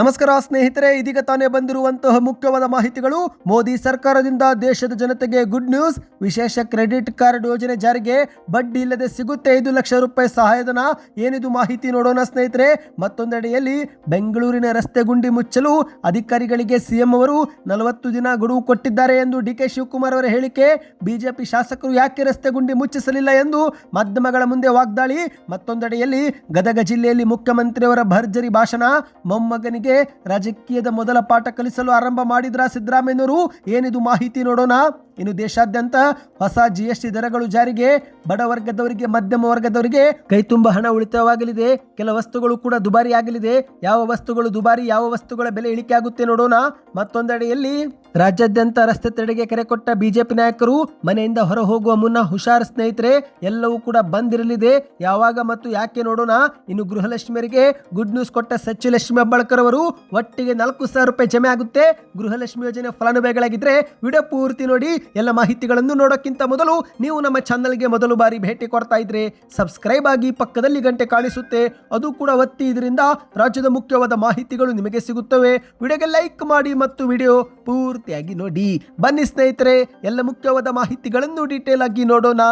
ನಮಸ್ಕಾರ ಸ್ನೇಹಿತರೆ, ಇದೀಗ ತಾನೇ ಬಂದಿರುವಂತಹ ಮುಖ್ಯವಾದ ಮಾಹಿತಿಗಳು. ಮೋದಿ ಸರ್ಕಾರದಿಂದ ದೇಶದ ಜನತೆಗೆ ಗುಡ್ ನ್ಯೂಸ್ ವಿಶೇಷ ಕ್ರೆಡಿಟ್ ಕಾರ್ಡ್ ಯೋಜನೆ ಜಾರಿಗೆ. ಬಡ್ಡಿ ಇಲ್ಲದೆ ಸಿಗುತ್ತೆ ಐದು ಲಕ್ಷ ರೂಪಾಯಿ ಸಹಾಯಧನ. ಏನಿದು ಮಾಹಿತಿ ನೋಡೋಣ ಸ್ನೇಹಿತರೆ. ಮತ್ತೊಂದೆಡೆಯಲ್ಲಿ ಬೆಂಗಳೂರಿನ ರಸ್ತೆ ಗುಂಡಿ ಮುಚ್ಚಲು ಅಧಿಕಾರಿಗಳಿಗೆ ಸಿಎಂ ಅವರು ನಲವತ್ತು ದಿನ ಗಡುವು ಕೊಟ್ಟಿದ್ದಾರೆ ಎಂದು ಡಿ ಕೆ ಶಿವಕುಮಾರ್ ಅವರ ಹೇಳಿಕೆ. ಬಿಜೆಪಿ ಶಾಸಕರು ಯಾಕೆ ರಸ್ತೆ ಗುಂಡಿ ಮುಚ್ಚಿಸಲಿಲ್ಲ ಎಂದು ಮಾಧ್ಯಮಗಳ ಮುಂದೆ ವಾಗ್ದಾಳಿ. ಮತ್ತೊಂದೆಡೆಯಲ್ಲಿ ಗದಗ ಜಿಲ್ಲೆಯಲ್ಲಿ ಮುಖ್ಯಮಂತ್ರಿಯವರ ಭರ್ಜರಿ ಭಾಷಣ. ಮೊಮ್ಮಗನಿಗೆ ರಾಜಕೀಯದ ಮೊದಲ ಪಾಠ ಕಲಿಸಲು ಆರಂಭ ಮಾಡಿದ್ರ ಸಿದ್ದರಾಮಯ್ಯನವರು? ಏನಿದು ಮಾಹಿತಿ ನೋಡೋಣ. ಇನ್ನು ದೇಶಾದ್ಯಂತ ಹೊಸ ಜಿ ಎಸ್ ಟಿ ದರಗಳು ಜಾರಿಗೆ, ಬಡ ವರ್ಗದವರಿಗೆ, ಮಧ್ಯಮ ವರ್ಗದವರಿಗೆ ಕೈ ತುಂಬ ಹಣ ಉಳಿತಾಯವಾಗಲಿದೆ. ಕೆಲ ವಸ್ತುಗಳು ಕೂಡ ದುಬಾರಿ ಆಗಲಿದೆ. ಯಾವ ವಸ್ತುಗಳು ದುಬಾರಿ, ಯಾವ ವಸ್ತುಗಳ ಬೆಲೆ ಇಳಿಕೆ ಆಗುತ್ತೆ ನೋಡೋಣ. ಮತ್ತೊಂದೆಡೆಯಲ್ಲಿ ರಾಜ್ಯಾದ್ಯಂತ ರಸ್ತೆ ತಡೆಗೆ ಕರೆ ಕೊಟ್ಟ ಬಿಜೆಪಿ ನಾಯಕರು ಮನೆಯಿಂದ ಹೊರ ಹೋಗುವ ಮುನ್ನ ಹುಷಾರ್ ಸ್ನೇಹಿತರೆ, ಎಲ್ಲವೂ ಕೂಡ ಬಂದ್ ಇರಲಿದೆ ಯಾವಾಗ ಮತ್ತು ಯಾಕೆ ನೋಡೋಣ. ಇನ್ನು ಗೃಹಲಕ್ಷ್ಮಿಯರಿಗೆ ಗುಡ್ ನ್ಯೂಸ್ ಕೊಟ್ಟ ಸಚ್ಚಿಲಕ್ಷ್ಮಿ ಹೆಬ್ಬಾಳ್ಕರ್ ಅವರು ಒಟ್ಟಿಗೆ ನಾಲ್ಕು ಸಾವಿರ ರೂಪಾಯಿ ಜಮೆ ಆಗುತ್ತೆ. ಗೃಹಲಕ್ಷ್ಮಿ ಯೋಜನೆ ಫಲಾನುಭವಿಗಳಾಗಿದ್ರೆ ವಿಡಿಯೋ ಪೂರ್ತಿ ನೋಡಿ. ಎಲ್ಲ ಮಾಹಿತಿಗಳನ್ನು ನೋಡೋಕ್ಕಿಂತ ಮೊದಲು ನೀವು ನಮ್ಮ ಚಾನಲ್ಗೆ ಮೊದಲು ಬಾರಿ ಭೇಟಿ ಕೊಡ್ತಾ ಇದ್ರೆ ಸಬ್ಸ್ಕ್ರೈಬ್ ಆಗಿ ಪಕ್ಕದಲ್ಲಿ ಗಂಟೆ ಕಾಣಿಸುತ್ತೆ. ಅದು ಕೂಡ ಒತ್ತಿ ಇದರಿಂದ ರಾಜ್ಯದ ಮುಖ್ಯವಾದ ಮಾಹಿತಿಗಳು ನಿಮಗೆ ಸಿಗುತ್ತವೆ. ವಿಡಿಯೋಗೆ ಲೈಕ್ ಮಾಡಿ ಮತ್ತು ವಿಡಿಯೋ ಪೂರ್ತಿಯಾಗಿ ನೋಡಿ. ಬನ್ನಿ ಸ್ನೇಹಿತರೆ, ಎಲ್ಲ ಮುಖ್ಯವಾದ ಮಾಹಿತಿಗಳನ್ನು ಡೀಟೇಲ್ ಆಗಿ ನೋಡೋಣ.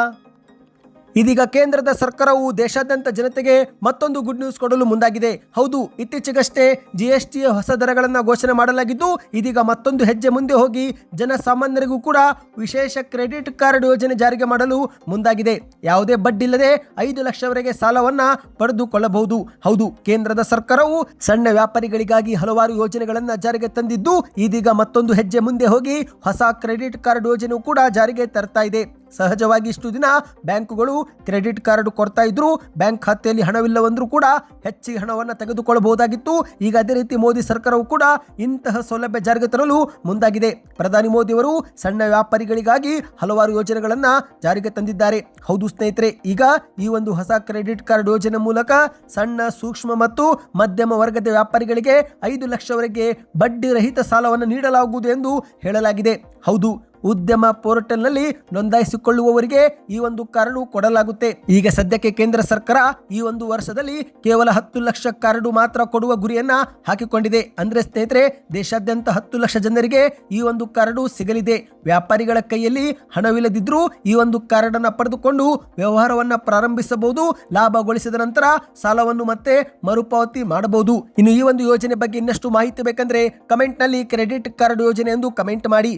ಇದೀಗ ಕೇಂದ್ರದ ಸರ್ಕಾರವು ದೇಶಾದ್ಯಂತ ಜನತೆಗೆ ಮತ್ತೊಂದು ಗುಡ್ ನ್ಯೂಸ್ ಕೊಡಲು ಮುಂದಾಗಿದೆ. ಹೌದು, ಇತ್ತೀಚೆಗಷ್ಟೇ ಜಿ ಎಸ್ ಟಿ ಹೊಸ ದರಗಳನ್ನು ಘೋಷಣೆ ಮಾಡಲಾಗಿದ್ದು, ಇದೀಗ ಮತ್ತೊಂದು ಹೆಜ್ಜೆ ಮುಂದೆ ಹೋಗಿ ಜನಸಾಮಾನ್ಯರಿಗೂ ಕೂಡ ವಿಶೇಷ ಕ್ರೆಡಿಟ್ ಕಾರ್ಡ್ ಯೋಜನೆ ಜಾರಿಗೆ ಮಾಡಲು ಮುಂದಾಗಿದೆ. ಯಾವುದೇ ಬಡ್ಡಿ ಇಲ್ಲದೆ ಐದು ಲಕ್ಷವರೆಗೆ ಸಾಲವನ್ನ ಪಡೆದುಕೊಳ್ಳಬಹುದು. ಹೌದು, ಕೇಂದ್ರದ ಸರ್ಕಾರವು ಸಣ್ಣ ವ್ಯಾಪಾರಿಗಳಿಗಾಗಿ ಹಲವಾರು ಯೋಜನೆಗಳನ್ನು ಜಾರಿಗೆ ತಂದಿದ್ದು, ಇದೀಗ ಮತ್ತೊಂದು ಹೆಜ್ಜೆ ಮುಂದೆ ಹೋಗಿ ಹೊಸ ಕ್ರೆಡಿಟ್ ಕಾರ್ಡ್ ಯೋಜನೆಯೂ ಕೂಡ ಜಾರಿಗೆ ತರ್ತಾ ಇದೆ. ಸಹಜವಾಗಿ ಇಷ್ಟು ದಿನ ಬ್ಯಾಂಕುಗಳು ಕ್ರೆಡಿಟ್ ಕಾರ್ಡ್ ಕೊಡ್ತಾ ಇದ್ರು ಬ್ಯಾಂಕ್ ಖಾತೆಯಲ್ಲಿ ಹಣವಿಲ್ಲವಂದ್ರೂ ಕೂಡ ಹೆಚ್ಚಿಗೆ ಹಣವನ್ನು ತೆಗೆದುಕೊಳ್ಳಬಹುದಾಗಿತ್ತು ಈಗ ಅದೇ ರೀತಿ ಮೋದಿ ಸರ್ಕಾರವು ಕೂಡ ಇಂತಹ ಸೌಲಭ್ಯ ಜಾರಿಗೆ ತರಲು ಮುಂದಾಗಿದೆ. ಪ್ರಧಾನಿ ಮೋದಿಯವರು ಸಣ್ಣ ವ್ಯಾಪಾರಿಗಳಿಗಾಗಿ ಹಲವಾರು ಯೋಜನೆಗಳನ್ನು ಜಾರಿಗೆ ತಂದಿದ್ದಾರೆ. ಹೌದು ಸ್ನೇಹಿತರೆ, ಈಗ ಈ ಒಂದು ಹೊಸ ಕ್ರೆಡಿಟ್ ಕಾರ್ಡ್ ಯೋಜನೆ ಮೂಲಕ ಸಣ್ಣ, ಸೂಕ್ಷ್ಮ ಮತ್ತು ಮಧ್ಯಮ ವರ್ಗದ ವ್ಯಾಪಾರಿಗಳಿಗೆ ಐದು ಲಕ್ಷವರೆಗೆ ಬಡ್ಡಿ ರಹಿತ ಸಾಲವನ್ನು ನೀಡಲಾಗುವುದು ಎಂದು ಹೇಳಲಾಗಿದೆ. ಹೌದು, ಉದ್ಯಮ ಪೋರ್ಟಲ್ನಲ್ಲಿ ನೋಂದಾಯಿಸಿಕೊಳ್ಳುವವರಿಗೆ ಈ ಒಂದು ಕಾರ್ಡು ಕೊಡಲಾಗುತ್ತೆ. ಈಗ ಸದ್ಯಕ್ಕೆ ಕೇಂದ್ರ ಸರ್ಕಾರ ಈ ಒಂದು ವರ್ಷದಲ್ಲಿ ಕೇವಲ ಹತ್ತು ಲಕ್ಷ ಕಾರ್ಡು ಮಾತ್ರ ಕೊಡುವ ಗುರಿಯನ್ನ ಹಾಕಿಕೊಂಡಿದೆ. ಅಂದ್ರೆ ಸ್ನೇಹಿತರೆ, ದೇಶಾದ್ಯಂತ ಹತ್ತು ಲಕ್ಷ ಜನರಿಗೆ ಈ ಒಂದು ಕಾರ್ಡು ಸಿಗಲಿದೆ. ವ್ಯಾಪಾರಿಗಳ ಕೈಯಲ್ಲಿ ಹಣವಿಲ್ಲದಿದ್ರೂ ಈ ಒಂದು ಕಾರ್ಡ್ ಅನ್ನ ಪಡೆದುಕೊಂಡು ವ್ಯವಹಾರವನ್ನ ಪ್ರಾರಂಭಿಸಬಹುದು. ಲಾಭಗೊಳಿಸಿದ ನಂತರ ಸಾಲವನ್ನು ಮತ್ತೆ ಮರುಪಾವತಿ ಮಾಡಬಹುದು. ಇನ್ನು ಈ ಒಂದು ಯೋಜನೆ ಬಗ್ಗೆ ಇನ್ನಷ್ಟು ಮಾಹಿತಿ ಬೇಕಂದ್ರೆ ಕಮೆಂಟ್ನಲ್ಲಿ ಕ್ರೆಡಿಟ್ ಕಾರ್ಡ್ ಯೋಜನೆ ಎಂದು ಕಮೆಂಟ್ ಮಾಡಿ.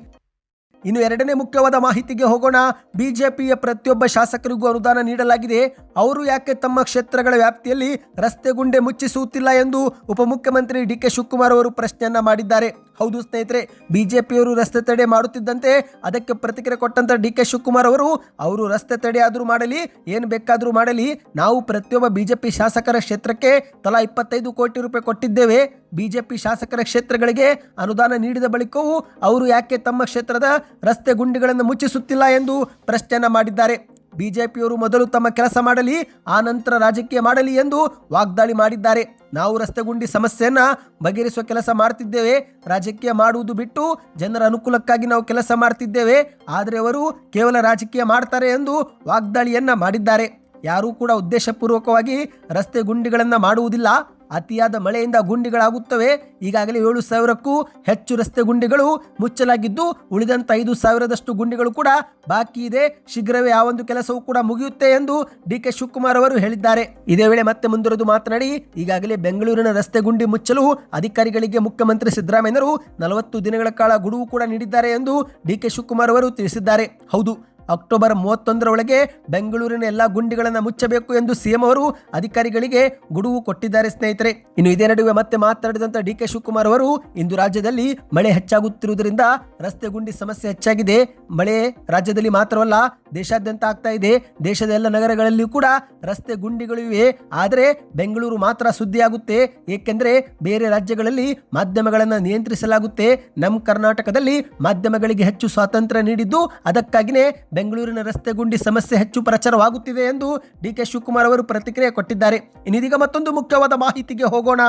ಇನ್ನು ಎರಡನೇ ಮುಖ್ಯವಾದ ಮಾಹಿತಿಗೆ ಹೋಗೋಣ. ಬಿಜೆಪಿಯ ಪ್ರತಿಯೊಬ್ಬ ಶಾಸಕರಿಗೂ ಅನುದಾನ ನೀಡಲಾಗಿದೆ. ಅವರು ಯಾಕೆ ತಮ್ಮ ಕ್ಷೇತ್ರಗಳ ವ್ಯಾಪ್ತಿಯಲ್ಲಿ ರಸ್ತೆ ಗುಂಡೆ ಮುಚ್ಚಿಸುತ್ತಿಲ್ಲ ಎಂದು ಉಪಮುಖ್ಯಮಂತ್ರಿ ಡಿ ಕೆ ಶಿವಕುಮಾರ್ ಅವರು ಪ್ರಶ್ನೆಯನ್ನ ಮಾಡಿದ್ದಾರೆ. ಹೌದು ಸ್ನೇಹಿತರೆ, ಬಿಜೆಪಿಯವರು ರಸ್ತೆ ತಡೆ ಮಾಡುತ್ತಿದ್ದಂತೆ ಅದಕ್ಕೆ ಪ್ರತಿಕ್ರಿಯೆ ಕೊಟ್ಟಂತ ಡಿ ಕೆ ಶಿವಕುಮಾರ್ ಅವರು ಅವರು ರಸ್ತೆ ತಡೆ ಆದರೂ ಮಾಡಲಿ, ಏನು ಬೇಕಾದರೂ ಮಾಡಲಿ, ನಾವು ಪ್ರತಿಯೊಬ್ಬ ಬಿಜೆಪಿ ಶಾಸಕರ ಕ್ಷೇತ್ರಕ್ಕೆ ತಲಾ ಇಪ್ಪತ್ತೈದು ಕೋಟಿ ರೂಪಾಯಿ ಕೊಟ್ಟಿದ್ದೇವೆ. ಬಿಜೆಪಿ ಶಾಸಕರ ಕ್ಷೇತ್ರಗಳಿಗೆ ಅನುದಾನ ನೀಡಿದ ಬಳಿಕವೂ ಅವರು ಯಾಕೆ ತಮ್ಮ ಕ್ಷೇತ್ರದ ರಸ್ತೆ ಗುಂಡಿಗಳನ್ನು ಮುಚ್ಚಿಸುತ್ತಿಲ್ಲ ಎಂದು ಪ್ರಶ್ನೆಯನ್ನು ಮಾಡಿದ್ದಾರೆ. ಬಿಜೆಪಿಯವರು ಮೊದಲು ತಮ್ಮ ಕೆಲಸ ಮಾಡಲಿ, ಆ ನಂತರ ರಾಜಕೀಯ ಮಾಡಲಿ ಎಂದು ವಾಗ್ದಾಳಿ ಮಾಡಿದ್ದಾರೆ. ನಾವು ರಸ್ತೆ ಗುಂಡಿ ಸಮಸ್ಯೆಯನ್ನು ಬಗೆಹರಿಸುವ ಕೆಲಸ ಮಾಡ್ತಿದ್ದೇವೆ. ರಾಜಕೀಯ ಮಾಡುವುದು ಬಿಟ್ಟು ಜನರ ಅನುಕೂಲಕ್ಕಾಗಿ ನಾವು ಕೆಲಸ ಮಾಡ್ತಿದ್ದೇವೆ. ಆದರೆ ಅವರು ಕೇವಲ ರಾಜಕೀಯ ಮಾಡ್ತಾರೆ ಎಂದು ವಾಗ್ದಾಳಿಯನ್ನ ಮಾಡಿದ್ದಾರೆ. ಯಾರೂ ಕೂಡ ಉದ್ದೇಶಪೂರ್ವಕವಾಗಿ ರಸ್ತೆ ಗುಂಡಿಗಳನ್ನು ಮಾಡುವುದಿಲ್ಲ. ಅತಿಯಾದ ಮಳೆಯಿಂದ ಗುಂಡಿಗಳಾಗುತ್ತವೆ. ಈಗಾಗಲೇ ಏಳು ಸಾವಿರಕ್ಕೂ ಹೆಚ್ಚು ರಸ್ತೆ ಗುಂಡಿಗಳು ಮುಚ್ಚಲಾಗಿದ್ದು, ಉಳಿದಂತ ಐದು ಸಾವಿರದಷ್ಟು ಗುಂಡಿಗಳು ಕೂಡ ಬಾಕಿ ಇದೆ. ಶೀಘ್ರವೇ ಆ ಒಂದು ಕೆಲಸವೂ ಕೂಡ ಮುಗಿಯುತ್ತೆ ಎಂದು ಡಿ ಕೆ ಶಿವಕುಮಾರ್ ಅವರು ಹೇಳಿದ್ದಾರೆ. ಇದೇ ವೇಳೆ ಮತ್ತೆ ಮುಂದುವರೆದು ಮಾತನಾಡಿ, ಈಗಾಗಲೇ ಬೆಂಗಳೂರಿನ ರಸ್ತೆ ಗುಂಡಿ ಮುಚ್ಚಲು ಅಧಿಕಾರಿಗಳಿಗೆ ಮುಖ್ಯಮಂತ್ರಿ ಸಿದ್ದರಾಮಯ್ಯರು ನಲವತ್ತು ದಿನಗಳ ಕಾಲ ಗುಡುವು ಕೂಡ ನೀಡಿದ್ದಾರೆ ಎಂದು ಡಿ ಕೆ ಶಿವಕುಮಾರ್ ಅವರು ತಿಳಿಸಿದ್ದಾರೆ. ಹೌದು ಅಕ್ಟೋಬರ್ ಮೂವತ್ತೊಂದರೊಳಗೆ ಬೆಂಗಳೂರಿನ ಎಲ್ಲ ಗುಂಡಿಗಳನ್ನು ಮುಚ್ಚಬೇಕು ಎಂದು ಸಿಎಂ ಅವರು ಅಧಿಕಾರಿಗಳಿಗೆ ಗುಡುವು ಕೊಟ್ಟಿದ್ದಾರೆ ಸ್ನೇಹಿತರೆ. ಇನ್ನು ಇದೇ ನಡುವೆ ಮತ್ತೆ ಮಾತನಾಡಿದಂತ ಡಿ ಕೆ ಶಿವಕುಮಾರ್ ಅವರು, ಇಂದು ರಾಜ್ಯದಲ್ಲಿ ಮಳೆ ಹೆಚ್ಚಾಗುತ್ತಿರುವುದರಿಂದ ರಸ್ತೆ ಗುಂಡಿ ಸಮಸ್ಯೆ ಹೆಚ್ಚಾಗಿದೆ. ಮಳೆ ರಾಜ್ಯದಲ್ಲಿ ಮಾತ್ರವಲ್ಲ ದೇಶಾದ್ಯಂತ ಆಗ್ತಾ ಇದೆ. ದೇಶದ ಎಲ್ಲ ನಗರಗಳಲ್ಲಿಯೂ ಕೂಡ ರಸ್ತೆ ಗುಂಡಿಗಳು ಇವೆ. ಆದರೆ ಬೆಂಗಳೂರು ಮಾತ್ರ ಸುದ್ದಿಯಾಗುತ್ತೆ. ಏಕೆಂದರೆ ಬೇರೆ ರಾಜ್ಯಗಳಲ್ಲಿ ಮಾಧ್ಯಮಗಳನ್ನು ನಿಯಂತ್ರಿಸಲಾಗುತ್ತೆ. ನಮ್ಮ ಕರ್ನಾಟಕದಲ್ಲಿ ಮಾಧ್ಯಮಗಳಿಗೆ ಹೆಚ್ಚು ಸ್ವಾತಂತ್ರ್ಯ ನೀಡಿದ್ದು ಅದಕ್ಕಾಗಿಯೇ ಬೆಂಗಳೂರಿನ ರಸ್ತೆ ಗುಂಡಿ ಸಮಸ್ಯೆ ಹೆಚ್ಚು ಪ್ರಚಾರವಾಗುತ್ತಿದೆ ಎಂದು ಡಿ ಕೆ ಶಿವಕುಮಾರ್ ಅವರು ಪ್ರತಿಕ್ರಿಯೆ ಕೊಟ್ಟಿದ್ದಾರೆ. ಇನ್ನಿದೀಗ ಮತ್ತೊಂದು ಮುಖ್ಯವಾದ ಮಾಹಿತಿಗೆ ಹೋಗೋಣ.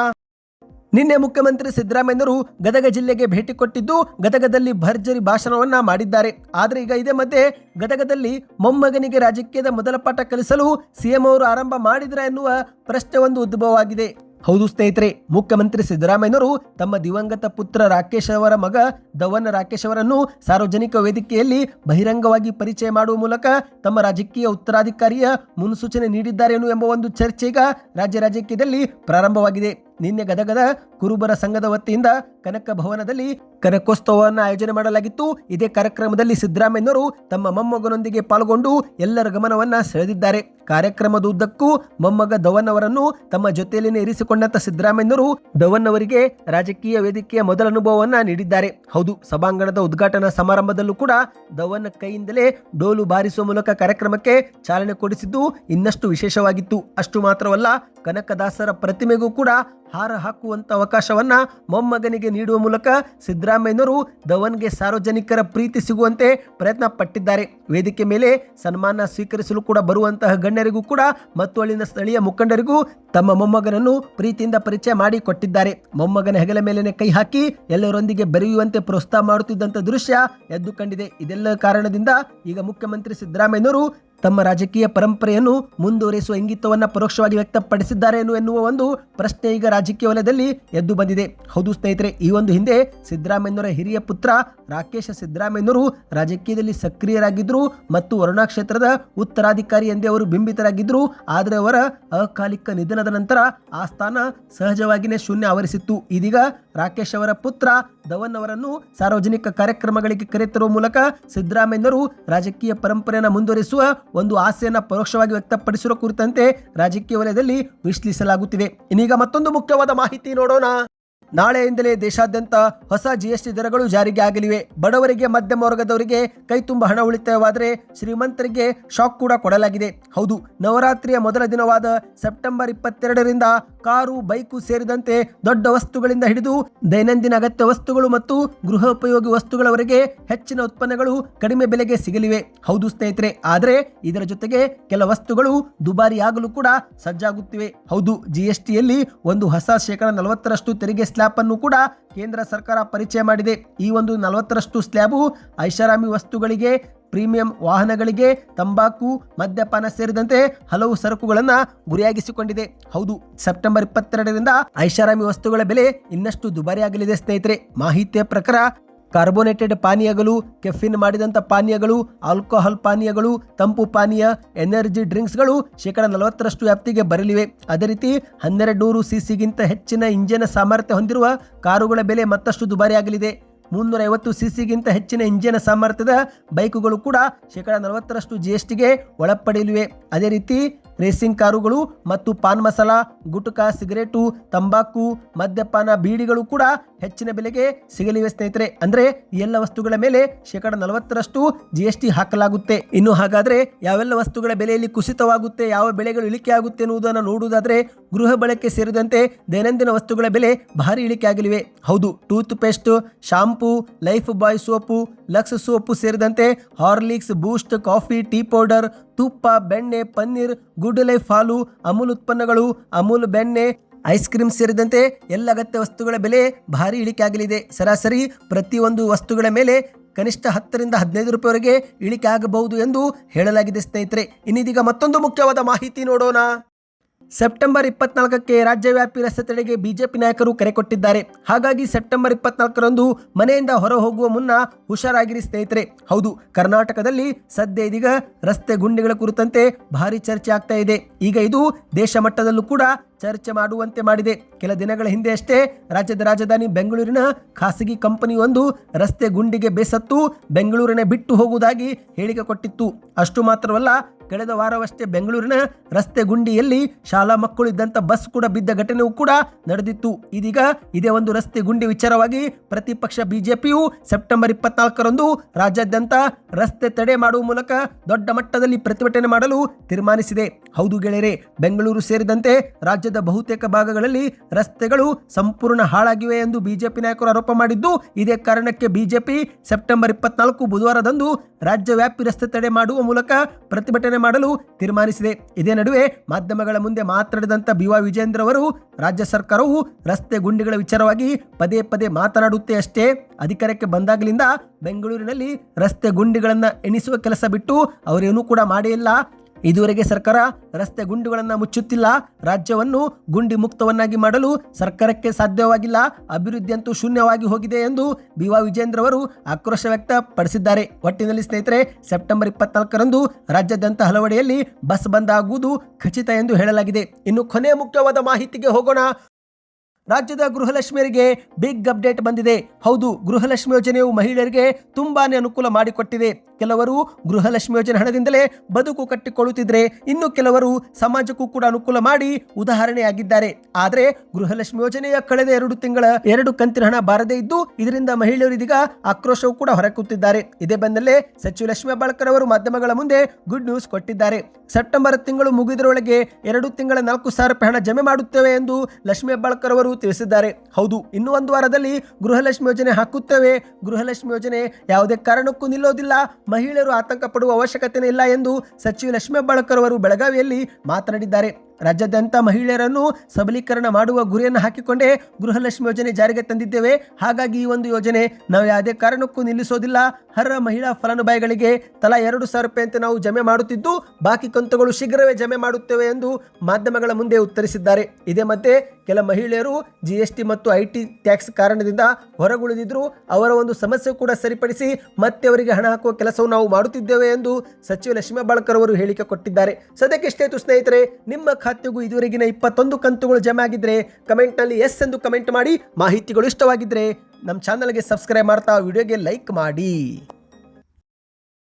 ನಿನ್ನೆ ಮುಖ್ಯಮಂತ್ರಿ ಸಿದ್ದರಾಮಯ್ಯನವರು ಗದಗ ಜಿಲ್ಲೆಗೆ ಭೇಟಿ ಕೊಟ್ಟಿದ್ದು ಗದಗದಲ್ಲಿ ಭರ್ಜರಿ ಭಾಷಣವನ್ನ ಮಾಡಿದ್ದಾರೆ. ಆದರೆ ಈಗ ಇದೇ ಮಧ್ಯೆ ಗದಗದಲ್ಲಿ ಮೊಮ್ಮಗನಿಗೆ ರಾಜಕೀಯದ ಮೊದಲ ಪಾಠ ಕಲಿಸಲು ಸಿಎಂ ಅವರು ಆರಂಭ ಮಾಡಿದ್ರ ಎನ್ನುವ ಪ್ರಶ್ನೆ ಒಂದು ಉದ್ಭವವಾಗಿದೆ. ಹೌದು ಸ್ನೇಹಿತರೆ, ಮುಖ್ಯಮಂತ್ರಿ ಸಿದ್ದರಾಮಯ್ಯನವರು ತಮ್ಮ ದಿವಂಗತ ಪುತ್ರ ರಾಕೇಶ್ ಅವರ ಮಗ ಧವನ್ ರಾಕೇಶ್ ಅವರನ್ನು ಸಾರ್ವಜನಿಕ ವೇದಿಕೆಯಲ್ಲಿ ಬಹಿರಂಗವಾಗಿ ಪರಿಚಯ ಮಾಡುವ ಮೂಲಕ ತಮ್ಮ ರಾಜಕೀಯ ಉತ್ತರಾಧಿಕಾರಿಯ ಮುನ್ಸೂಚನೆ ನೀಡಿದ್ದಾರೆ ಎಂಬ ಒಂದು ಚರ್ಚೆ ಈಗ ರಾಜ್ಯ ರಾಜಕೀಯದಲ್ಲಿ ಪ್ರಾರಂಭವಾಗಿದೆ. ನಿನ್ನೆ ಗದಗದ ಕುರುಬರ ಸಂಘದ ವತಿಯಿಂದ ಕನಕ ಭವನದಲ್ಲಿ ಕನಕೋತ್ಸವವನ್ನು ಆಯೋಜನೆ ಮಾಡಲಾಗಿತ್ತು. ಇದೇ ಕಾರ್ಯಕ್ರಮದಲ್ಲಿ ಸಿದ್ದರಾಮಯ್ಯನವರು ತಮ್ಮ ಮೊಮ್ಮಗನೊಂದಿಗೆ ಪಾಲ್ಗೊಂಡು ಎಲ್ಲರ ಗಮನವನ್ನ ಸೆಳೆದಿದ್ದಾರೆ. ಕಾರ್ಯಕ್ರಮದ ಉದ್ದಕ್ಕೂ ಮೊಮ್ಮಗ ಧವನ್ ಅವರನ್ನು ತಮ್ಮ ಜೊತೆಯಲ್ಲಿನೇ ಇರಿಸಿಕೊಂಡಂತ ಸಿದ್ದರಾಮಯ್ಯನವರು ಧವನ್ ಅವರಿಗೆ ರಾಜಕೀಯ ವೇದಿಕೆಯ ಮೊದಲ ಅನುಭವವನ್ನ ನೀಡಿದ್ದಾರೆ. ಹೌದು, ಸಭಾಂಗಣದ ಉದ್ಘಾಟನಾ ಸಮಾರಂಭದಲ್ಲೂ ಕೂಡ ಧವನ್ ಕೈಯಿಂದಲೇ ಡೋಲು ಬಾರಿಸುವ ಮೂಲಕ ಕಾರ್ಯಕ್ರಮಕ್ಕೆ ಚಾಲನೆ ಕೊಡಿಸಿದ್ದು ಇನ್ನಷ್ಟು ವಿಶೇಷವಾಗಿತ್ತು. ಅಷ್ಟು ಮಾತ್ರವಲ್ಲ, ಕನಕದಾಸರ ಪ್ರತಿಮೆಗೂ ಕೂಡ ಹಾರ ಹಾಕುವಂಥ ಅವಕಾಶವನ್ನ ಮೊಮ್ಮಗನಿಗೆ ನೀಡುವ ಮೂಲಕ ಸಿದ್ದರಾಮಯ್ಯನವರು ಧವನ್ಗೆ ಸಾರ್ವಜನಿಕರ ಪ್ರೀತಿ ಸಿಗುವಂತೆ ಪ್ರಯತ್ನ ಪಟ್ಟಿದ್ದಾರೆ. ವೇದಿಕೆ ಮೇಲೆ ಸನ್ಮಾನ ಸ್ವೀಕರಿಸಲು ಕೂಡ ಬರುವಂತಹ ಗಣ್ಯರಿಗೂ ಕೂಡ ಮತ್ತು ಅಲ್ಲಿನ ಸ್ಥಳೀಯ ಮುಖಂಡರಿಗೂ ತಮ್ಮ ಮೊಮ್ಮಗನನ್ನು ಪ್ರೀತಿಯಿಂದ ಪರಿಚಯ ಮಾಡಿ ಕೊಟ್ಟಿದ್ದಾರೆ. ಮೊಮ್ಮಗನ ಹೆಗಲ ಮೇಲೆನೆ ಕೈ ಹಾಕಿ ಎಲ್ಲರೊಂದಿಗೆ ಬೆರೆಯುವಂತೆ ಪ್ರೋತ್ಸಾಹ ಮಾಡುತ್ತಿದ್ದಂಥ ದೃಶ್ಯ ಎದ್ದು ಕಂಡಿದೆ. ಇದೆಲ್ಲ ಕಾರಣದಿಂದ ಈಗ ಮುಖ್ಯಮಂತ್ರಿ ಸಿದ್ದರಾಮಯ್ಯನವರು ತಮ್ಮ ರಾಜಕೀಯ ಪರಂಪರೆಯನ್ನು ಮುಂದುವರಿಸುವ ಇಂಗಿತವನ್ನು ಪರೋಕ್ಷವಾಗಿ ವ್ಯಕ್ತಪಡಿಸಿದ್ದಾರೆ ಎನ್ನುವ ಒಂದು ಪ್ರಶ್ನೆ ಈಗ ರಾಜಕೀಯ ವಲಯದಲ್ಲಿ ಎದ್ದು ಬಂದಿದೆ. ಹೌದು ಸ್ನೇಹಿತರೆ, ಈ ಒಂದು ಹಿಂದೆ ಸಿದ್ದರಾಮಯ್ಯನವರ ಹಿರಿಯ ಪುತ್ರ ರಾಕೇಶ ಸಿದ್ದರಾಮಯ್ಯನವರು ರಾಜಕೀಯದಲ್ಲಿ ಸಕ್ರಿಯರಾಗಿದ್ದರು ಮತ್ತು ವರುಣಾ ಕ್ಷೇತ್ರದ ಉತ್ತರಾಧಿಕಾರಿ ಎಂದೇ ಅವರು ಬಿಂಬಿತರಾಗಿದ್ದರು. ಆದರೆ ಅವರ ಅಕಾಲಿಕ ನಿಧನದ ನಂತರ ಆ ಸ್ಥಾನ ಸಹಜವಾಗಿಯೇ ಶೂನ್ಯ ಆವರಿಸಿತ್ತು. ಇದೀಗ ರಾಕೇಶ್ ಅವರ ಪುತ್ರ ಧವನ್ ಅವರನ್ನು ಸಾರ್ವಜನಿಕ ಕಾರ್ಯಕ್ರಮಗಳಿಗೆ ಕರೆತರುವ ಮೂಲಕ ಸಿದ್ದರಾಮಯ್ಯನವರು ರಾಜಕೀಯ ಪರಂಪರೆಯನ್ನು ಮುಂದುವರಿಸುವ ಒಂದು ಆಸೆಯನ್ನು ಪರೋಕ್ಷವಾಗಿ ವ್ಯಕ್ತಪಡಿಸಿರುವ ಕುರಿತಂತೆ ರಾಜಕೀಯ ವಲಯದಲ್ಲಿ ವಿಶ್ಲೇಷಿಸಲಾಗುತ್ತಿದೆ. ಇನ್ನೀಗ ಮತ್ತೊಂದು ಮುಖ್ಯವಾದ ಮಾಹಿತಿ ನೋಡೋಣ. ನಾಳೆಯಿಂದಲೇ ದೇಶಾದ್ಯಂತ ಹೊಸ ಜಿಎಸ್ಟಿ ದರಗಳು ಜಾರಿಗೆ ಆಗಲಿವೆ. ಬಡವರಿಗೆ, ಮಧ್ಯಮ ವರ್ಗದವರಿಗೆ ಕೈ ತುಂಬ ಹಣ ಉಳಿತಾಯವಾದರೆ ಶ್ರೀಮಂತರಿಗೆ ಶಾಕ್ ಕೂಡ ಕೊಡಲಾಗಿದೆ. ಹೌದು, ನವರಾತ್ರಿಯ ಮೊದಲ ದಿನವಾದ ಸೆಪ್ಟೆಂಬರ್ ಇಪ್ಪತ್ತೆರಡರಿಂದ ಕಾರು, ಬೈಕು ಸೇರಿದಂತೆ ದೊಡ್ಡ ವಸ್ತುಗಳಿಂದ ಹಿಡಿದು ದೈನಂದಿನ ಅಗತ್ಯ ವಸ್ತುಗಳು ಮತ್ತು ಗೃಹೋಪಯೋಗಿ ವಸ್ತುಗಳವರೆಗೆ ಹೆಚ್ಚಿನ ಉತ್ಪನ್ನಗಳು ಕಡಿಮೆ ಬೆಲೆಗೆ ಸಿಗಲಿವೆ. ಹೌದು ಸ್ನೇಹಿತರೆ, ಆದರೆ ಇದರ ಜೊತೆಗೆ ಕೆಲ ವಸ್ತುಗಳು ದುಬಾರಿಯಾಗಲು ಕೂಡ ಸಜ್ಜಾಗುತ್ತಿವೆ. ಹೌದು ಜಿಎಸ್ಟಿಯಲ್ಲಿ ಒಂದು ಹೊಸ ಶೇಕಡ ನಲವತ್ತರಷ್ಟು ತೆರಿಗೆ ಸ್ಲ್ಯಾಬ್ ಅನ್ನು ಕೂಡ ಕೇಂದ್ರ ಸರ್ಕಾರ ಪರಿಚಯ ಮಾಡಿದೆ. ಈ ಒಂದು ನಲವತ್ತರಷ್ಟು ಸ್ಲ್ಯಾಬು ಐಷಾರಾಮಿ ವಸ್ತುಗಳಿಗೆ, ಪ್ರೀಮಿಯಂ ವಾಹನಗಳಿಗೆ, ತಂಬಾಕು, ಮದ್ಯಪಾನ ಸೇರಿದಂತೆ ಹಲವು ಸರಕುಗಳನ್ನು ಗುರಿಯಾಗಿಸಿಕೊಂಡಿದೆ. ಹೌದು, ಸೆಪ್ಟೆಂಬರ್ ಇಪ್ಪತ್ತೆರಡರಿಂದ ಐಷಾರಾಮಿ ವಸ್ತುಗಳ ಬೆಲೆ ಇನ್ನಷ್ಟು ದುಬಾರಿಯಾಗಲಿದೆ ಸ್ನೇಹಿತರೆ. ಮಾಹಿತಿಯ ಪ್ರಕಾರ ಕಾರ್ಬೋನೇಟೆಡ್ ಪಾನೀಯಗಳು, ಕೆಫಿನ್ ಮಾಡಿದಂಥ ಪಾನೀಯಗಳು, ಆಲ್ಕೋಹಾಲ್ ಪಾನೀಯಗಳು, ತಂಪು ಪಾನೀಯ, ಎನರ್ಜಿ ಡ್ರಿಂಕ್ಸ್ಗಳು ಶೇಕಡ ನಲವತ್ತರಷ್ಟು ವ್ಯಾಪ್ತಿಗೆ ಬರಲಿವೆ. ಅದೇ ರೀತಿ ಹನ್ನೆರಡು ನೂರು ಸಿಸಿಗಿಂತ ಹೆಚ್ಚಿನ ಇಂಜಿನ್ ಸಾಮರ್ಥ್ಯ ಹೊಂದಿರುವ ಕಾರುಗಳ ಬೆಲೆ ಮತ್ತಷ್ಟು ದುಬಾರಿಯಾಗಲಿದೆ. ಮುನ್ನೂರ ಐವತ್ತು ಸಿಸಿಗಿಂತ ಹೆಚ್ಚಿನ ಇಂಜಿನ್ ಸಾಮರ್ಥ್ಯದ ಬೈಕುಗಳು ಕೂಡ ಶೇಕಡ ನಲವತ್ತರಷ್ಟು ಜಿ ಎಸ್ ಟಿಗೆ ಒಳಪಡೆಯಲಿವೆ ಅದೇ ರೀತಿ ರೇಸಿಂಗ್ ಕಾರುಗಳು ಮತ್ತು ಪಾನ್ ಮಸಾಲ, ಗುಟುಕ, ಸಿಗರೇಟು, ತಂಬಾಕು, ಮದ್ಯಪಾನ ಬೀಡಿಗಳು ಕೂಡ ಹೆಚ್ಚಿನ ಬೆಲೆಗೆ ಸಿಗಲಿವೆ ಸ್ನೇಹಿತರೆ. ಅಂದ್ರೆ ಎಲ್ಲ ವಸ್ತುಗಳ ಮೇಲೆ ಶೇಕಡ ನಲವತ್ತರಷ್ಟು ಜಿ ಎಸ್ ಟಿ ಹಾಕಲಾಗುತ್ತೆ. ಇನ್ನು ಹಾಗಾದ್ರೆ ಯಾವೆಲ್ಲ ವಸ್ತುಗಳ ಬೆಲೆಯಲ್ಲಿ ಕುಸಿತವಾಗುತ್ತೆ, ಯಾವ ಬೆಳೆಗಳು ಇಳಿಕೆ ಆಗುತ್ತೆ ಎನ್ನುವುದನ್ನು ನೋಡುವುದಾದ್ರೆ ಗೃಹ ಬಳಕೆ ಸೇರಿದಂತೆ ದೈನಂದಿನ ವಸ್ತುಗಳ ಬೆಲೆ ಭಾರಿ ಇಳಿಕೆ ಆಗಲಿವೆ. ಹೌದು toothpaste shampoo, Lifebuoy soap, Lux soap ಸೇರಿದಂತೆ Horlicks, Boost, coffee, tea powder, ತುಪ್ಪ, ಬೆಣ್ಣೆ, ಪನ್ನೀರ್ ಗುಡ್ ಲೈಫ್ ಹಾಲು, ಅಮೂಲ್ ಉತ್ಪನ್ನಗಳು, ಅಮೂಲ್ ಬೆಣ್ಣೆ, ಐಸ್ ಕ್ರೀಮ್ ಸೇರಿದಂತೆ ಎಲ್ಲ ಅಗತ್ಯ ವಸ್ತುಗಳ ಬೆಲೆ ಭಾರಿ ಇಳಿಕೆ ಆಗಲಿದೆ. ಸರಾಸರಿ ಪ್ರತಿಯೊಂದು ವಸ್ತುಗಳ ಮೇಲೆ ಕನಿಷ್ಠ ಹತ್ತರಿಂದ ಹದಿನೈದು ರೂಪಾಯಿವರೆಗೆ ಇಳಿಕೆ ಆಗಬಹುದು ಎಂದು ಹೇಳಲಾಗಿದೆ ಸ್ನೇಹಿತರೆ. ಇನ್ನಿದೀಗ ಮತ್ತೊಂದು ಮುಖ್ಯವಾದ ಮಾಹಿತಿ ನೋಡೋಣ. ಸೆಪ್ಟೆಂಬರ್ ಇಪ್ಪತ್ನಾಲ್ಕಕ್ಕೆ ರಾಜ್ಯವ್ಯಾಪಿ ರಸ್ತೆ ತಡೆಗೆ ಬಿಜೆಪಿ ನಾಯಕರು ಕರೆ ಕೊಟ್ಟಿದ್ದಾರೆ. ಹಾಗಾಗಿ ಸೆಪ್ಟೆಂಬರ್ ಇಪ್ಪತ್ನಾಲ್ಕರಂದು ಮನೆಯಿಂದ ಹೊರ ಹೋಗುವ ಮುನ್ನ ಹುಷಾರಾಗಿರಿ ಸ್ನೇಹಿತರೆ. ಹೌದು, ಕರ್ನಾಟಕದಲ್ಲಿ ಸದ್ಯ ಇದೀಗ ರಸ್ತೆ ಗುಂಡಿಗಳ ಕುರಿತಂತೆ ಭಾರಿ ಚರ್ಚೆ ಆಗ್ತಾ ಇದೆ. ಈಗ ಇದು ದೇಶ ಮಟ್ಟದಲ್ಲೂ ಕೂಡ ಚರ್ಚೆ ಮಾಡುವಂತೆ ಮಾಡಿದೆ. ಕೆಲ ದಿನಗಳ ಹಿಂದೆ ಅಷ್ಟೇ ರಾಜ್ಯದ ರಾಜಧಾನಿ ಬೆಂಗಳೂರಿನ ಖಾಸಗಿ ಕಂಪನಿಯೊಂದು ರಸ್ತೆ ಗುಂಡಿಗೆ ಬೇಸತ್ತು ಬೆಂಗಳೂರಿನ ಬಿಟ್ಟು ಹೋಗುವುದಾಗಿ ಹೇಳಿಕೆ ಕೊಟ್ಟಿತ್ತು. ಅಷ್ಟು ಮಾತ್ರವಲ್ಲ, ಕಳೆದ ವಾರವಷ್ಟೇ ಬೆಂಗಳೂರಿನ ರಸ್ತೆ ಗುಂಡಿಯಲ್ಲಿ ಶಾಲಾ ಮಕ್ಕಳು ಇದ್ದಂಥ ಬಸ್ ಕೂಡ ಬಿದ್ದ ಘಟನೆಯೂ ಕೂಡ ನಡೆದಿತ್ತು. ಇದೀಗ ಇದೇ ಒಂದು ರಸ್ತೆ ಗುಂಡಿ ವಿಚಾರವಾಗಿ ಪ್ರತಿಪಕ್ಷ ಬಿಜೆಪಿಯು ಸೆಪ್ಟೆಂಬರ್ ಇಪ್ಪತ್ನಾಲ್ಕರಂದು ರಾಜ್ಯಾದ್ಯಂತ ರಸ್ತೆ ತಡೆ ಮಾಡುವ ಮೂಲಕ ದೊಡ್ಡ ಮಟ್ಟದಲ್ಲಿ ಪ್ರತಿಭಟನೆ ಮಾಡಲು ತೀರ್ಮಾನಿಸಿದೆ. ಹೌದು ಗೆಳೆಯರೆ, ಬೆಂಗಳೂರು ಸೇರಿದಂತೆ ರಾಜ್ಯದ ಬಹುತೇಕ ಭಾಗಗಳಲ್ಲಿ ರಸ್ತೆಗಳು ಸಂಪೂರ್ಣ ಹಾಳಾಗಿವೆ ಎಂದು ಬಿಜೆಪಿ ನಾಯಕರು ಆರೋಪ ಮಾಡಿದ್ದು, ಇದೇ ಕಾರಣಕ್ಕೆ ಬಿಜೆಪಿ ಸೆಪ್ಟೆಂಬರ್ ಇಪ್ಪತ್ನಾಲ್ಕು ಬುಧವಾರದಂದು ರಾಜ್ಯವ್ಯಾಪಿ ರಸ್ತೆ ತಡೆ ಮಾಡುವ ಮೂಲಕ ಪ್ರತಿಭಟನೆ ಮಾಡಲು ತೀರ್ಮಾನಿಸಿದೆ. ಇದೇ ನಡುವೆ ಮಾಧ್ಯಮಗಳ ಮುಂದೆ ಮಾತನಾಡಿದಂತ ಬಿ ವಾ ವಿಜೇಂದ್ರ ಅವರು, ರಾಜ್ಯ ಸರ್ಕಾರವು ರಸ್ತೆ ಗುಂಡಿಗಳ ವಿಚಾರವಾಗಿ ಪದೇ ಪದೇ ಮಾತನಾಡುತ್ತೆ ಅಷ್ಟೇ. ಅಧಿಕಾರಕ್ಕೆ ಬಂದಾಗಲಿಂದ ಬೆಂಗಳೂರಿನಲ್ಲಿ ರಸ್ತೆ ಗುಂಡಿಗಳನ್ನು ಎಣಿಸುವ ಕೆಲಸ ಬಿಟ್ಟು ಅವರೇನೂ ಕೂಡ ಮಾಡೇ ಇಲ್ಲ. ಇದುವರೆಗೆ ಸರ್ಕಾರ ರಸ್ತೆ ಗುಂಡಿಗಳನ್ನು ಮುಚ್ಚುತ್ತಿಲ್ಲ. ರಾಜ್ಯವನ್ನು ಗುಂಡಿ ಮುಕ್ತವನ್ನಾಗಿ ಮಾಡಲು ಸರ್ಕಾರಕ್ಕೆ ಸಾಧ್ಯವಾಗಿಲ್ಲ. ಅಭಿವೃದ್ಧಿ ಅಂತೂ ಶೂನ್ಯವಾಗಿ ಹೋಗಿದೆ ಎಂದು ಬಿ ವಾ ವಿಜೇಂದ್ರ ಅವರು ಆಕ್ರೋಶ ವ್ಯಕ್ತಪಡಿಸಿದ್ದಾರೆ. ಒಟ್ಟಿನಲ್ಲಿ ಸ್ನೇಹಿತರೆ, ಸೆಪ್ಟೆಂಬರ್ ಇಪ್ಪತ್ನಾಲ್ಕರಂದು ರಾಜ್ಯಾದ್ಯಂತ ಹಲವೆಡೆಯಲ್ಲಿ ಬಸ್ ಬಂದ್ ಆಗುವುದು ಖಚಿತ ಎಂದು ಹೇಳಲಾಗಿದೆ. ಇನ್ನು ಕೊನೆ ಮುಖ್ಯವಾದ ಮಾಹಿತಿಗೆ ಹೋಗೋಣ. ರಾಜ್ಯದ ಗೃಹಲಕ್ಷ್ಮಿಯರಿಗೆ ಬಿಗ್ ಅಪ್ಡೇಟ್ ಬಂದಿದೆ. ಹೌದು, ಗೃಹಲಕ್ಷ್ಮಿ ಯೋಜನೆಯು ಮಹಿಳೆಯರಿಗೆ ತುಂಬಾನೇ ಅನುಕೂಲ ಮಾಡಿಕೊಟ್ಟಿದೆ. ಕೆಲವರು ಗೃಹಲಕ್ಷ್ಮಿ ಯೋಜನೆ ಹಣದಿಂದಲೇ ಬದುಕು ಕಟ್ಟಿಕೊಳ್ಳುತ್ತಿದ್ದರೆ ಇನ್ನು ಕೆಲವರು ಸಮಾಜಕ್ಕೂ ಕೂಡ ಅನುಕೂಲ ಮಾಡಿ ಉದಾಹರಣೆಯಾಗಿದ್ದಾರೆ. ಆದರೆ ಗೃಹಲಕ್ಷ್ಮಿ ಯೋಜನೆಯ ಕಳೆದ ಎರಡು ತಿಂಗಳ, ಎರಡು ಕಂತಿನ ಹಣ ಬಾರದೇ ಇದ್ದು, ಇದರಿಂದ ಮಹಿಳೆಯರು ಇದೀಗ ಆಕ್ರೋಶವೂ ಕೂಡ ಹೊರಕುತ್ತಿದ್ದಾರೆ. ಇದೇ ಬಂದಲ್ಲೇ ಸಚಿವ ಲಕ್ಷ್ಮೀ ಹೆಬ್ಬಾಳ್ಕರ್ ಅವರು ಮಾಧ್ಯಮಗಳ ಮುಂದೆ ಗುಡ್ ನ್ಯೂಸ್ ಕೊಟ್ಟಿದ್ದಾರೆ. ಸೆಪ್ಟೆಂಬರ್ ತಿಂಗಳು ಮುಗಿದರೊಳಗೆ ಎರಡು ತಿಂಗಳ ನಾಲ್ಕು ಸಾವಿರ ರೂಪಾಯಿ ಹಣ ಜಮೆ ಮಾಡುತ್ತೇವೆ ಎಂದು ಲಕ್ಷ್ಮೀ ಹೆಬ್ಬಾಳ್ಕರ್ ಅವರು ತಿಳಿಸಿದ್ದಾರೆ. ಹೌದು, ಇನ್ನು ಒಂದು ವಾರದಲ್ಲಿ ಗೃಹಲಕ್ಷ್ಮಿ ಯೋಜನೆ ಹಾಕುತ್ತೇವೆ. ಗೃಹಲಕ್ಷ್ಮಿ ಯೋಜನೆ ಯಾವುದೇ ಕಾರಣಕ್ಕೂ ನಿಲ್ಲೋದಿಲ್ಲ. ಮಹಿಳೆಯರು ಆತಂಕ ಪಡುವ ಅವಶ್ಯಕತೆ ಇಲ್ಲ ಎಂದು ಸಚಿವ ಲಕ್ಷ್ಮೀ ಬಾಳಕರ್ ಅವರು ಬೆಳಗಾವಿಯಲ್ಲಿ ಮಾತನಾಡಿದ್ದಾರೆ. ರಾಜ್ಯಾದ್ಯಂತ ಮಹಿಳೆಯರನ್ನು ಸಬಲೀಕರಣ ಮಾಡುವ ಗುರಿಯನ್ನು ಹಾಕಿಕೊಂಡೇ ಗೃಹಲಕ್ಷ್ಮಿ ಯೋಜನೆ ಜಾರಿಗೆ ತಂದಿದ್ದೇವೆ. ಹಾಗಾಗಿ ಈ ಒಂದು ಯೋಜನೆ ನಾವು ಯಾವುದೇ ಕಾರಣಕ್ಕೂ ನಿಲ್ಲಿಸೋದಿಲ್ಲ. ಹರ ಮಹಿಳಾ ಫಲಾನುಭವಿಗಳಿಗೆ ತಲಾ ಎರಡು ಸಾವಿರ ಅಂತ ನಾವು ಜಮೆ ಮಾಡುತ್ತಿದ್ದು, ಬಾಕಿ ಕಂತುಗಳು ಶೀಘ್ರವೇ ಜಮೆ ಮಾಡುತ್ತೇವೆ ಎಂದು ಮಾಧ್ಯಮಗಳ ಮುಂದೆ ಉತ್ತರಿಸಿದ್ದಾರೆ. ಇದೇ ಮಧ್ಯೆ ಕೆಲ ಮಹಿಳೆಯರು ಜಿ ಎಸ್ ಟಿ ಮತ್ತು ಐ ಟಿ ಟ್ಯಾಕ್ಸ್ ಕಾರಣದಿಂದ ಹೊರಗುಳಿದಿದ್ರು ಅವರ ಒಂದು ಸಮಸ್ಯೆ ಕೂಡ ಸರಿಪಡಿಸಿ ಮತ್ತೆ ಅವರಿಗೆ ಹಣ ಹಾಕುವ ಕೆಲಸವನ್ನು ನಾವು ಮಾಡುತ್ತಿದ್ದೇವೆ ಎಂದು ಸಚಿವ ಲಕ್ಷ್ಮೀ ಬಾಳ್ಕರ್ ಅವರು ಹೇಳಿಕೆ ಕೊಟ್ಟಿದ್ದಾರೆ. ಸದ್ಯಕ್ಕೆ ಸ್ನೇಹಿತರೆ, ನಿಮ್ಮ ಖಾತೆಗೂ ಇದುವರೆಗಿನ ಇಪ್ಪತ್ತೊಂದು ಕಂತುಗಳು ಜಮೆ ಆಗಿದ್ರೆ ಕಮೆಂಟ್ನಲ್ಲಿ ಎಸ್ ಎಂದು ಕಮೆಂಟ್ ಮಾಡಿ ಮಾಹಿತಿಗಳು ಇಷ್ಟವಾಗಿದ್ರೆ ನಮ್ಮ ಚಾನಲ್ಗೆ ಸಬ್ಸ್ಕ್ರೈಬ್ ಮಾಡ್ತಾ ವಿಡಿಯೋಗೆ ಲೈಕ್ ಮಾಡಿ.